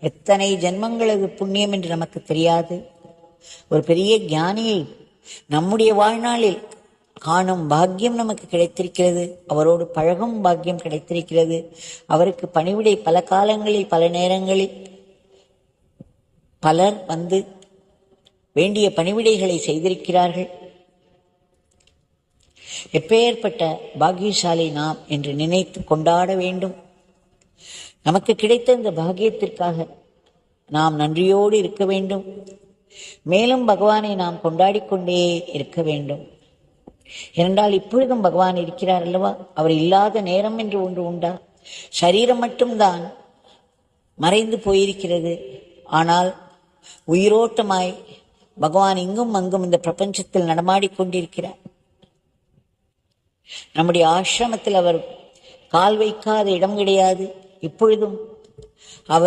எத்தனை ஜென்மங்களது புண்ணியம் என்று நமக்கு தெரியாது. ஒரு பெரிய ஞானியை நம்முடைய வாழ்நாளில் காணும் பாக்கியம் நமக்கு கிடைத்திருக்கிறது. அவரோடு பழகும் பாக்கியம் கிடைத்திருக்கிறது. அவருக்கு பணிவிடை பல காலங்களில் பல நேரங்களில் பலர் வந்து வேண்டிய பணிவிடைகளை செய்திருக்கிறார்கள். எப்பேற்பட்ட பாக்கியசாலி நாம் என்று நினைத்து கொண்டாட வேண்டும். நமக்கு கிடைத்த இந்த பாக்கியத்திற்காக நாம் நன்றியோடு இருக்க வேண்டும். மேலும் பகவானை நாம் கொண்டாடிக்கொண்டே இருக்க வேண்டும். ஏனென்றால் இப்பொழுதும் பகவான் இருக்கிறார் அல்லவா? அவர் இல்லாத நேரம் என்று ஒன்று உண்டா? சரீரம் மட்டும்தான் மறைந்து போயிருக்கிறது. ஆனால் உயிரோட்டமாய் பகவான் இங்கும் அங்கும் இந்த பிரபஞ்சத்தில் நடமாடிக்கொண்டிருக்கிறார் நம்முடைய ஆசிரமத்தில் அவர் கால் வைக்காத இடம் கிடையாது. இப்பொழுதும் அவர்